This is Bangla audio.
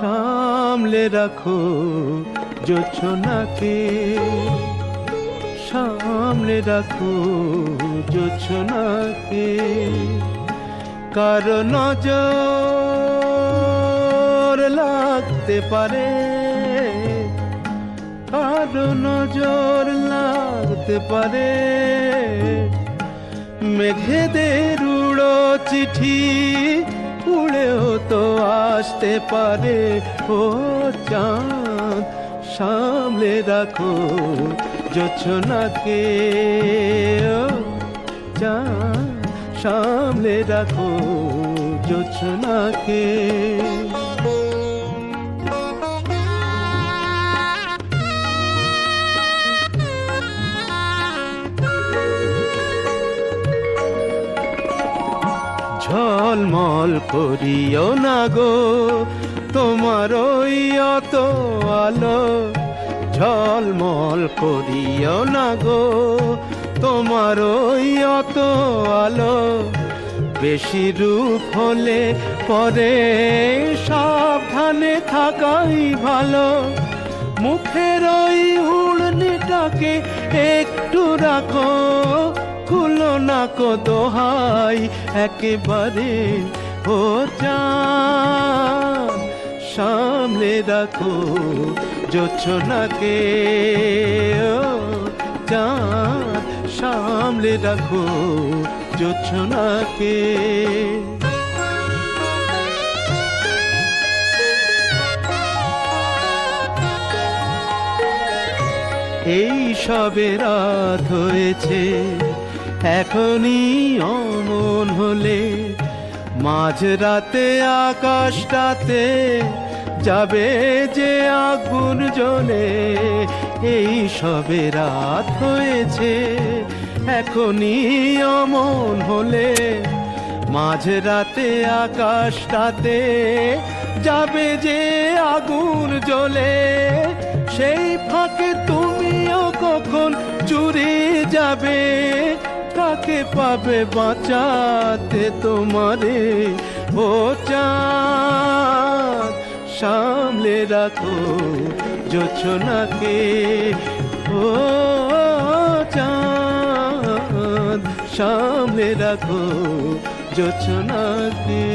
সামলে রাখো জোছনাকে। সামলে রাখো জোছনাকে। কারও নজর লাগতে পারে। কারও নজর লাগতে পারে। মেঘেদের উড়ো চিঠি, উড়েও তো আসতে পারে। ও চাঁদ, সামলে রাখো জোছনাকে। ও চাঁদ, সামলে রাখো জোছনাকে। ঝলমল করিও না গো। তোমার ওই অত আলো ঝলমল করিও না গো। তোমার ওই অত আলো বেশি রূপ হলে পরে সাবধানে থাকাই ভালো। মুখের ওই উড়নিটাকে একটু রাখো। খুলো না কো দোহাই, একেবারে ও চাঁদ। সামলে রাখো জোছনাকে, ও চাঁদ। সামলে রাখো জোছনাকে। এই সবে রাত হয়েছে। এখনই অমন হলে মাঝ রাতে আকাশটাতে যাবে যে আগুন জ্বলে। এই সবে রাত হয়েছে, এখনই অমন হলে মাঝ রাতে আকাশটাতে যাবে যে আগুন জ্বলে। সেই ফাঁকে তুমিও কখন চুরি যাবে। কাকে পাবে বাঁচাতে তোমারে। ও চাঁদ সামলে রাখো যোছনাকে। ও চাঁদ সামলে রাখো জোছনাকে